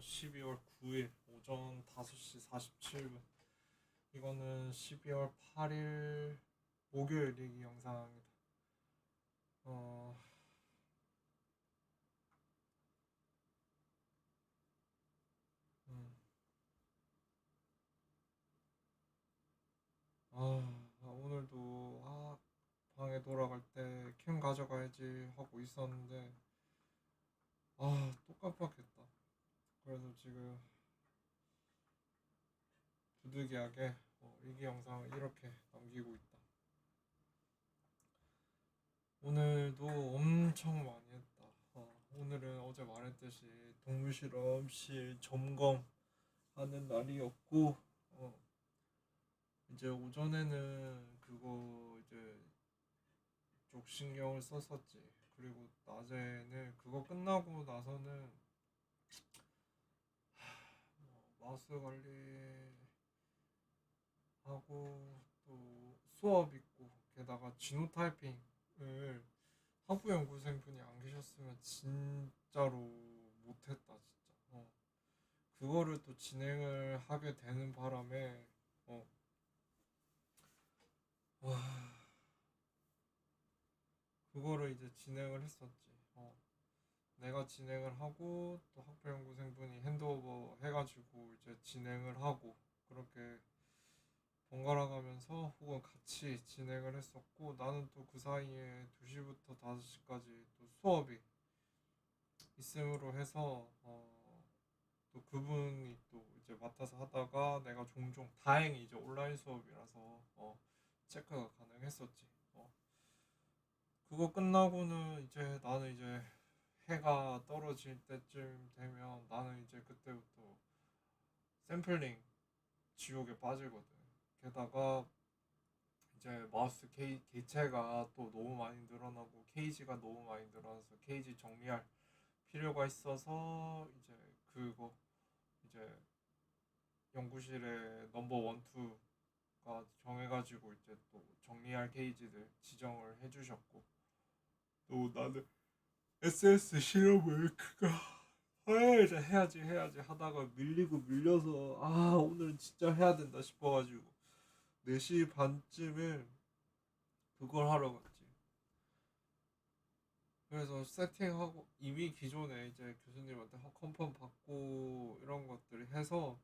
12월 9일 오전 5시 47분. 이거는 12월 8일 목요일 얘기 영상입니다. 어, 음. 아, 오늘도 아, 방에 돌아갈 때 캠 가져가야지 하고 있었는데 아, 또 깜빡했다. 그래서 지금 부득이하게 어, 일기 영상을 이렇게 남기고 있다. 오늘도 엄청 많이 했다. 어, 오늘은 어제 말했듯이 동물 실험실 점검하는 날이었고, 어, 이제 오전에는 그거 이제 쪽 신경을 썼었지. 그리고 낮에는 그거 끝나고 나서는 뭐 마우스 관리하고 또 수업 있고 게다가 진호 타이핑을 학부 연구생 분이 안 계셨으면 진짜로 못했다 진짜. 어. 그거를 또 진행을 하게 되는 바람에 어. 와. 그거를 이제 진행을 했었지. 어. 내가 진행을 하고 또 학부 연구생분이 핸드오버 해가지고 이제 진행을 하고 그렇게 번갈아 가면서 혹은 같이 진행을 했었고 나는 또 그 사이에 2시부터 5시까지 또 수업이 있음으로 해서 어, 또 그분이 또 이제 맡아서 하다가 내가 종종 다행히 이제 온라인 수업이라서 어, 체크가 가능했었지. 어. 그거 끝나고는 이제 나는 이제 해가 떨어질 때쯤 되면 나는 이제 그때부터 샘플링 지옥에 빠지거든. 게다가 이제 마우스 개, 개체가 또 너무 많이 늘어나고 케이지가 너무 많이 늘어나서 케이지 정리할 필요가 있어서 이제 그거 이제 연구실에 넘버 원, 투가 정해가지고 이제 또 정리할 케이지들 지정을 해주셨고 또 나는 SS 실험을 그가 해야지 해야지 해야지 하다가 밀리고 밀려서 아 오늘은 진짜 해야 된다 싶어가지고 4시 반쯤에 그걸 하러 갔지. 그래서 세팅하고 이미 기존에 이제 교수님한테 허- 컨펌 받고 이런 것들을 해서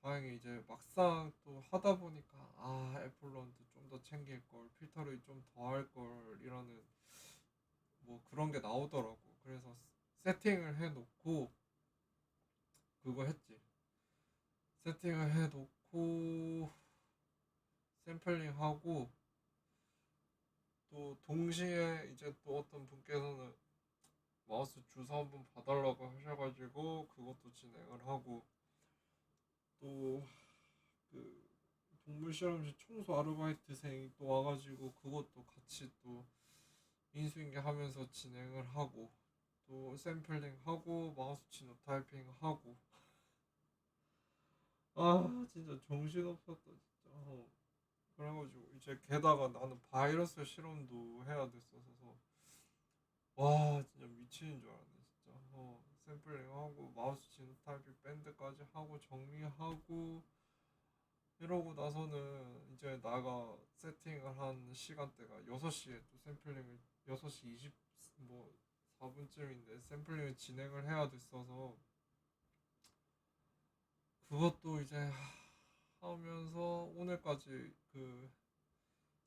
다행히 이제 막상 또 하다 보니까 아 애플런트 좀 더 챙길 걸 필터를 좀 더 할 걸 이러는 뭐 그런 게 나오더라고. 그래서 세팅을 해놓고 그거 했지. 세팅을 해놓고 샘플링 하고 또 동시에 이제 또 어떤 분께서는 마우스 주소 한번 봐달라고 하셔가지고 그것도 진행을 하고 또 그 동물 실험실 청소 아르바이트생이 또 와가지고 그것도 같이 또 인수인계 하면서 진행을 하고 또 샘플링 하고 마우스 치노 타이핑 하고. 아 진짜 정신 없었다 진짜. 어. 그래가지고 이제 게다가 나는 바이러스 실험도 해야 됐어서. 와 진짜 미치는 줄 알았네 진짜. 어 샘플링 하고 마우스 치노 타이핑 밴드까지 하고 정리하고 이러고 나서는 이제 나가 세팅을 한 시간대가 6시에 또 샘플링을 6시 20 뭐 4분쯤인데 샘플링을 진행을 해야 됐어서 그것도 이제 하면서 오늘까지 그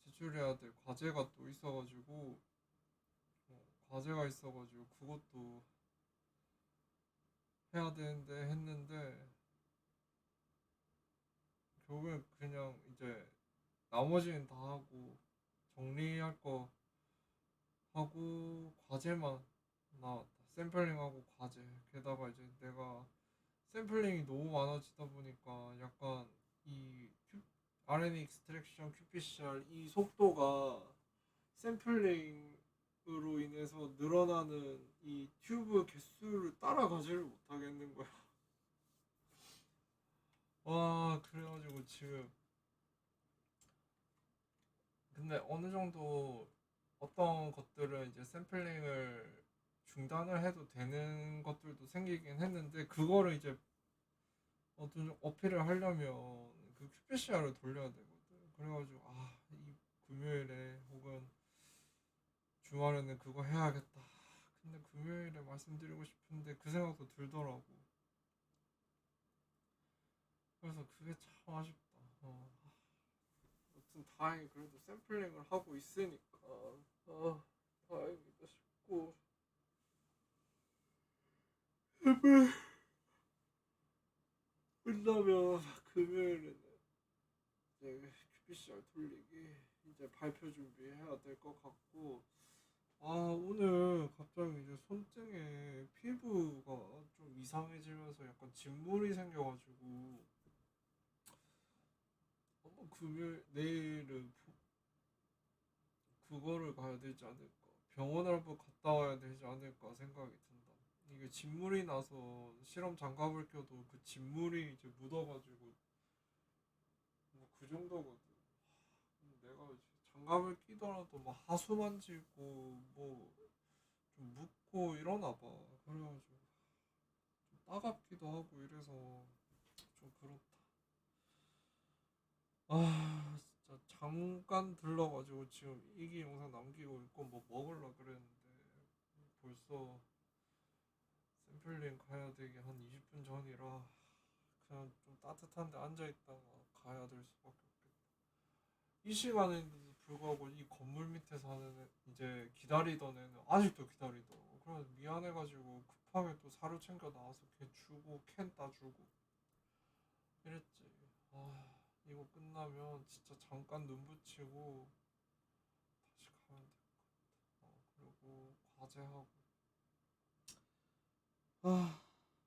제출해야 될 과제가 또 있어가지고 어, 과제가 있어가지고 그것도 해야 되는데 했는데 결국엔 그냥 이제 나머지는 다 하고 정리할 거 하고 과제만 나왔다. 샘플링하고 과제. 게다가 이제 내가 샘플링이 너무 많아지다 보니까 약간 이 RNA 익스트랙션 qPCR 이 속도가 샘플링으로 인해서 늘어나는 이 튜브 개수를 따라가지를 못하겠는 거야. 와 그래가지고 지금 근데 어느 정도 어떤 것들은 이제 샘플링을 중단을 해도 되는 것들도 생기긴 했는데 그거를 이제 어떤 어필을 하려면 그 QPCR을 돌려야 되거든. 그래가지고 아 이 금요일에 혹은 주말에는 그거 해야겠다. 근데 금요일에 말씀드리고 싶은데 그 생각도 들더라고. 그래서 그게 참 아쉽다. 어. 아무튼 다행히 그래도 샘플링을 하고 있으니까. 아 다행이다 싶고. 끝나면 금요일에는 이제 QPCR 돌리기 이제 발표 준비해야 될 것 같고. 아 오늘 갑자기 이제 손등에 피부가 좀 이상해지면서 약간 진물이 생겨가지고 아마 금요일 내일은 부- 그거를 가야 되지 않을까? 병원을 한번 갔다 와야 되지 않을까 생각이 든다. 이게 진물이 나서 실험 장갑을 껴도 그 진물이 이제 묻어가지고 뭐 그 정도거든. 내가 장갑을 끼더라도 막 하수 만지고 뭐 좀 묻고 이러나 봐. 그래가지고 좀 따갑기도 하고 이래서 좀 그렇다 아 진짜 잠깐 들러가지고 지금 이기 영상 남기고 있고 뭐 먹으려 그랬는데 벌써 샘플링 가야 되기 한 20분 전이라 그냥 좀 따뜻한데 앉아 있다가 가야 될 수밖에 없겠다. 이 시간에도 불구하고 이 건물 밑에 사는 애, 이제 기다리던 애는 아직도 기다리더라고. 그래서 미안해가지고 급하게 또 사료 챙겨 나와서 걔 주고 캔 따주고 이랬지. 아 이거 끝나면 진짜 잠깐 눈 붙이고 다시 가면 될 것 같아. 어, 그리고 과제하고. 아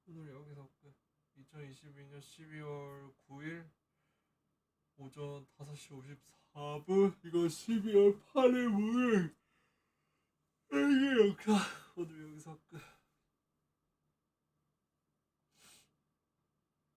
오늘 여기서 끝. 2022년 12월 9일 오전 5시 54분 이거 12월 8일 목요일 이게 영상 오늘 여기서 끝